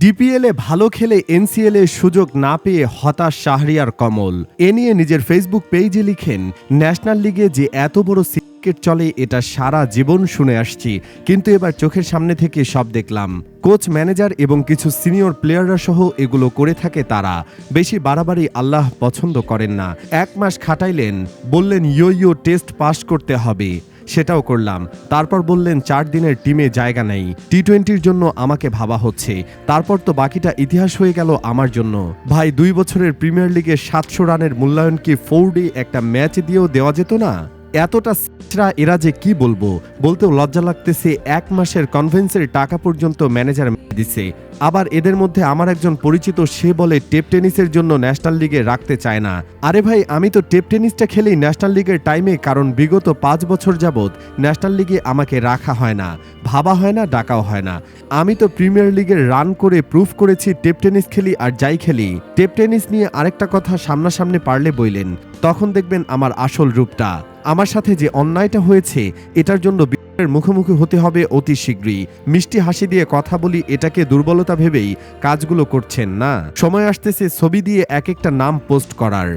ডিপিএলে ভালো খেলে এনসিএল সুযোগ না পেয়ে হতাশ শাহরিয়ার কমল। এ নিয়ে নিজের ফেসবুক পেজে লিখেন ন্যাশনাল লিগে যে এত বড় ক্রিকেট চলে, এটা সারা জীবন শুনে আসছি। কিন্তু এবার চোখের সামনে থেকে সব দেখলাম। কোচ, ম্যানেজার এবং কিছু সিনিয়র প্লেয়াররা সহ এগুলো করে থাকে তারা। বেশি বাড়াবাড়ি আল্লাহ পছন্দ করেন না। এক মাস খাটাইলেন, বললেন, ইয়ো ইয়ো, টেস্ট পাস করতে হবে। সেটাও করলাম। তারপর বললেন, চার দিনের টিমে জায়গা নেই। টি টোয়েন্টির জন্য আমাকে ভাবা হচ্ছে। তারপর তো বাকিটা ইতিহাস হয়ে গেল আমার জন্য। ভাই, দুই বছরের প্রিমিয়ার লিগে সাতশো রানের মূল্যায়ন কি ফোর একটা ম্যাচ দিয়েও দেওয়া যেত না? এতটা রা এরা যে কি বলব? বলতেও লজ্জা লাগতেছে, এক মাসের কনভেন্সের টাকা পর্যন্ত ম্যানেজার দিছে। আবার এদের মধ্যে আমার একজন পরিচিত, সে বলে, টেপ টেনিসের জন্য ন্যাশনাল লিগে রাখতে চায় না। আরে ভাই, আমি তো টেপ টেনিসটা খেলেই ন্যাশনাল লিগের টাইমে কারণ বিগত পাঁচ বছর যাবৎ ন্যাশনাল লিগে আমাকে রাখা হয় না। ভাবা হয় না, ডাকাও হয় না। আমি তো প্রিমিয়ার লিগের রান করে প্রুফ করেছি, টেপ টেনিস খেলি আর যাই খেলি। টেপ টেনিস নিয়ে আরেকটা কথা সামনাসামনি পারলে বইলেন। তখন দেখবেন আমার আসল রূপটা। আমার সাথে যে অন্যায়টা হয়েছে, এটার জন্য বিচারের মুখোমুখি হতে হবে অতি শীঘ্রই। মিষ্টি হাসি দিয়ে কথা বলি, এটাকে দুর্বলতা ভেবেই কাজগুলো করছেন না। সময় আসতেছে ছবি দিয়ে এক একটা নাম পোস্ট করার।